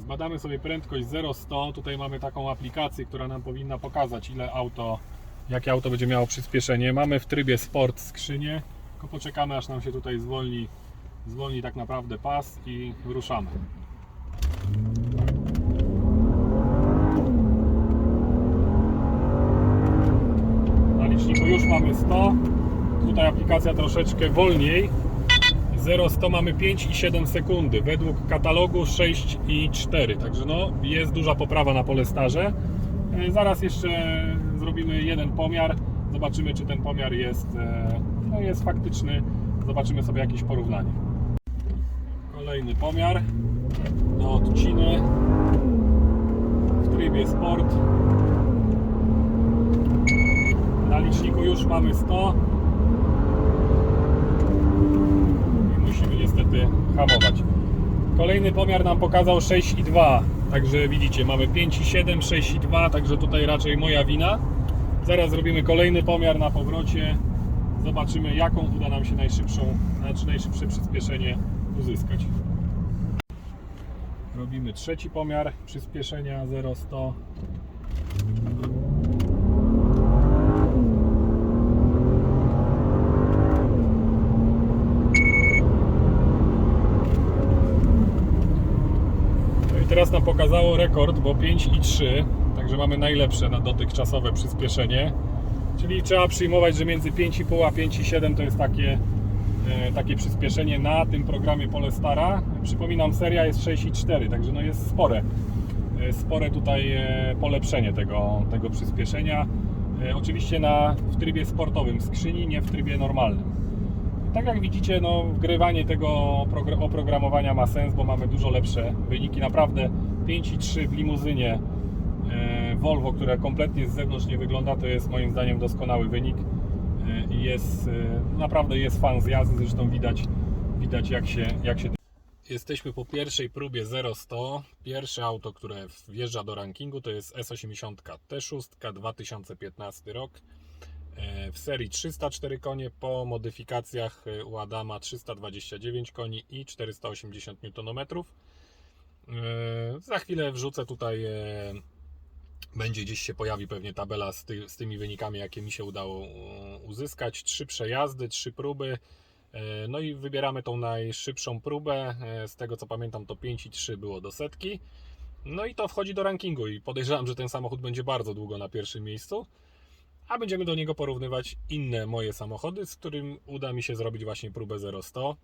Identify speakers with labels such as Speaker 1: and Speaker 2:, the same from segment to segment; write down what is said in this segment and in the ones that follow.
Speaker 1: Zbadamy sobie prędkość 0-100. Tutaj mamy taką aplikację, która nam powinna pokazać ile auto, jakie auto będzie miało przyspieszenie. Mamy w trybie sport skrzynię, tylko poczekamy aż nam się tutaj zwolni, zwolni tak naprawdę pas i ruszamy. Na liczniku już mamy 100. Tutaj aplikacja troszeczkę wolniej. 0-100 mamy 5 i 7 sekundy. Według katalogu 6 i 4. Także no, jest duża poprawa na Polestarze. E, Zaraz jeszcze zrobimy jeden pomiar. Zobaczymy, czy ten pomiar jest, e, no, jest faktyczny. Zobaczymy sobie jakieś porównanie. Kolejny pomiar do odciny w trybie sport. Na liczniku już mamy 100. hamować. Kolejny pomiar nam pokazał 6,2. Także widzicie, mamy 5,7, 6,2, także tutaj raczej moja wina. Zaraz zrobimy kolejny pomiar na powrocie. Zobaczymy, jaką uda nam się najszybszą, znaczy najszybsze przyspieszenie uzyskać. Robimy trzeci pomiar przyspieszenia 0-100. Teraz nam pokazało rekord, bo 5,3, także mamy najlepsze na dotychczasowe przyspieszenie. Czyli trzeba przyjmować, że między 5,5 a 5,7 to jest takie, e, takie przyspieszenie na tym programie Polestara. Przypominam, seria jest 6,4, także no jest spore. E, Spore tutaj e, polepszenie tego, tego przyspieszenia. Oczywiście na, w trybie sportowym skrzyni, nie w trybie normalnym. Tak jak widzicie, no, wgrywanie tego progr- oprogramowania ma sens, bo mamy dużo lepsze wyniki. Naprawdę 5,3 w limuzynie e, Volvo, które kompletnie z zewnątrz nie wygląda, to jest moim zdaniem doskonały wynik. E, jest, e, naprawdę jest fan z jazdy, zresztą widać, widać jak się, jak się Jesteśmy po pierwszej próbie 0-100. Pierwsze auto, które wjeżdża do rankingu to jest S80 T6 2015 rok. E, W serii 304 konie, po modyfikacjach e, u Adama 329 koni i 480 Nm. E, Za chwilę wrzucę tutaj, będzie gdzieś się pojawi pewnie tabela z, ty, z tymi wynikami, jakie mi się udało uzyskać. Trzy przejazdy, trzy próby. No i wybieramy tą najszybszą próbę. Z tego co pamiętam, to 5,3 było do setki. No i to wchodzi do rankingu i podejrzewam, że ten samochód będzie bardzo długo na pierwszym miejscu. A będziemy do niego porównywać inne moje samochody, z którym uda mi się zrobić właśnie próbę 0100.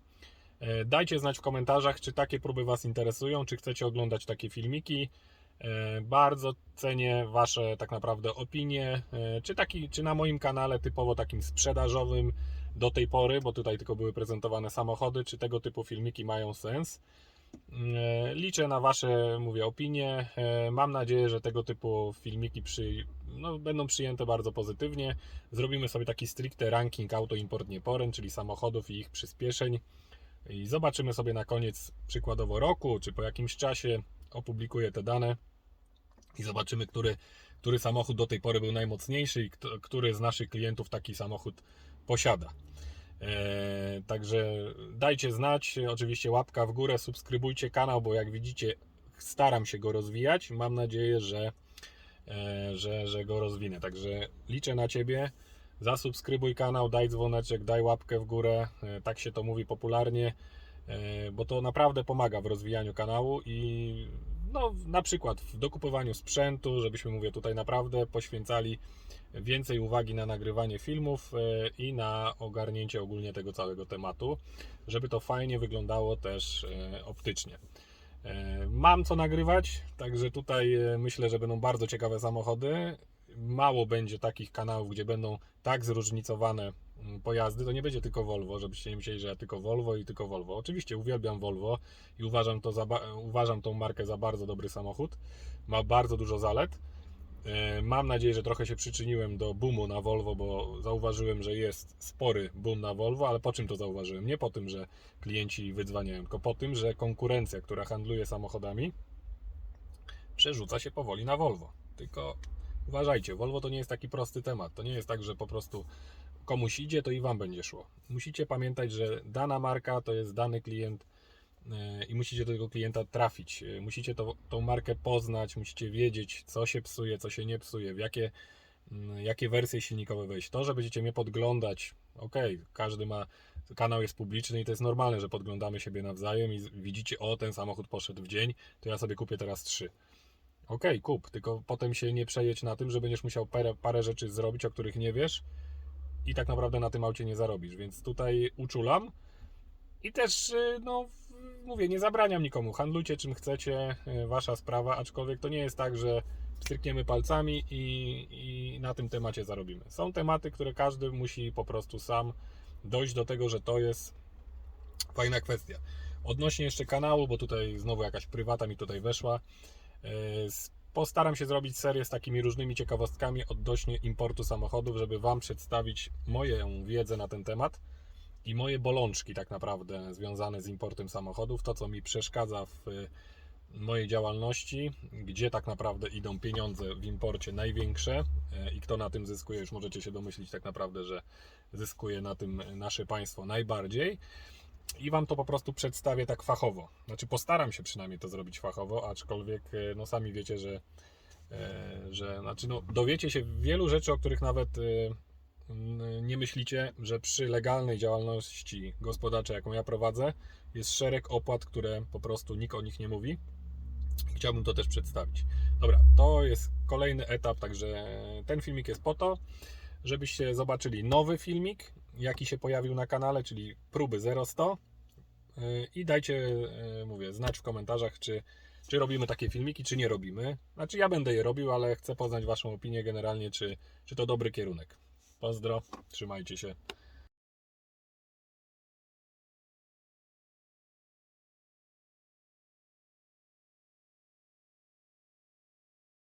Speaker 1: E, Dajcie znać w komentarzach, czy takie próby Was interesują, czy chcecie oglądać takie filmiki. E, Bardzo cenię Wasze tak naprawdę opinie, e, czy, taki, czy na moim kanale typowo takim sprzedażowym do tej pory, bo tutaj tylko były prezentowane samochody, czy tego typu filmiki mają sens. Liczę na Wasze, mówię, opinie. Mam nadzieję, że tego typu filmiki przy, no, będą przyjęte bardzo pozytywnie. Zrobimy sobie taki stricte ranking auto import czyli samochodów i ich przyspieszeń. I zobaczymy sobie na koniec przykładowo roku, czy po jakimś czasie opublikuję te dane i zobaczymy, który, który samochód do tej pory był najmocniejszy i kto, który z naszych klientów taki samochód posiada. Eee, także dajcie znać, oczywiście łapka w górę, subskrybujcie kanał, bo jak widzicie, staram się go rozwijać. Mam nadzieję, że, że, że go rozwinę. Także liczę na Ciebie. Zasubskrybuj kanał, daj dzwoneczek, daj łapkę w górę. E, tak się to mówi popularnie, e, bo to naprawdę pomaga w rozwijaniu kanału i no, na przykład w dokupowaniu sprzętu, żebyśmy, mówię, tutaj naprawdę poświęcali więcej uwagi na nagrywanie filmów e, i na ogarnięcie ogólnie tego całego tematu, żeby to fajnie wyglądało też e, optycznie. E, Mam co nagrywać, także tutaj e, myślę, że będą bardzo ciekawe samochody. Mało będzie takich kanałów, gdzie będą tak zróżnicowane mm, pojazdy. To nie będzie tylko Volvo, żebyście nie myśleli, że ja tylko Volvo i tylko Volvo. Oczywiście uwielbiam Volvo i uważam, to za, uważam tą markę za bardzo dobry samochód. Ma bardzo dużo zalet. E, Mam nadzieję, że trochę się przyczyniłem do boomu na Volvo, bo zauważyłem, że jest spory boom na Volvo, ale po czym to zauważyłem? Nie po tym, że klienci wydzwaniają, tylko po tym, że konkurencja, która handluje samochodami, przerzuca się powoli na Volvo. Tylko uważajcie, Volvo to nie jest taki prosty temat. To nie jest tak, że po prostu komuś idzie, to i Wam będzie szło. Musicie pamiętać, że dana marka to jest dany klient, i musicie do tego klienta trafić. Musicie to, tą markę poznać, musicie wiedzieć, co się psuje, co się nie psuje, w jakie, mm, jakie wersje silnikowe wejść. To, że będziecie mnie podglądać, ok, każdy ma, kanał jest publiczny i to jest normalne, że podglądamy siebie nawzajem i widzicie, o, ten samochód poszedł w dzień, to ja sobie kupię teraz trzy. Okej, kup, tylko potem się nie przejedź na tym, że będziesz musiał parę, parę rzeczy zrobić, o których nie wiesz i tak naprawdę na tym aucie nie zarobisz, więc tutaj uczulam i też, y, no, mówię, nie zabraniam nikomu, handlujcie czym chcecie, y, wasza sprawa, aczkolwiek to nie jest tak, że strykniemy palcami i, i na tym temacie zarobimy. Są tematy, które każdy musi po prostu sam dojść do tego, że to jest fajna kwestia. Odnośnie jeszcze kanału, bo tutaj znowu jakaś prywata mi tutaj weszła. S- Postaram się zrobić serię z takimi różnymi ciekawostkami odnośnie importu samochodów, żeby Wam przedstawić moją wiedzę na ten temat i moje bolączki tak naprawdę związane z importem samochodów, to co mi przeszkadza w y, mojej działalności, gdzie tak naprawdę idą pieniądze w imporcie największe y, i kto na tym zyskuje, już możecie się domyślić tak naprawdę, że zyskuje na tym nasze państwo najbardziej i Wam to po prostu przedstawię tak fachowo. Znaczy postaram się przynajmniej to zrobić fachowo, aczkolwiek e, no sami wiecie, że, że znaczy no, dowiecie się wielu rzeczy, o których nawet nie myślicie, że przy legalnej działalności gospodarczej, jaką ja prowadzę, jest szereg opłat, które po prostu nikt o nich nie mówi. Chciałbym to też przedstawić. Dobra, to jest kolejny etap, także ten filmik jest po to, żebyście zobaczyli nowy filmik, jaki się pojawił na kanale, czyli próby 0100 Yy, i dajcie, yy, mówię, znać w komentarzach, czy, czy robimy takie filmiki, czy nie robimy. Znaczy ja będę je robił, ale chcę poznać Waszą opinię generalnie, czy, czy to dobry kierunek. Pozdro, trzymajcie się.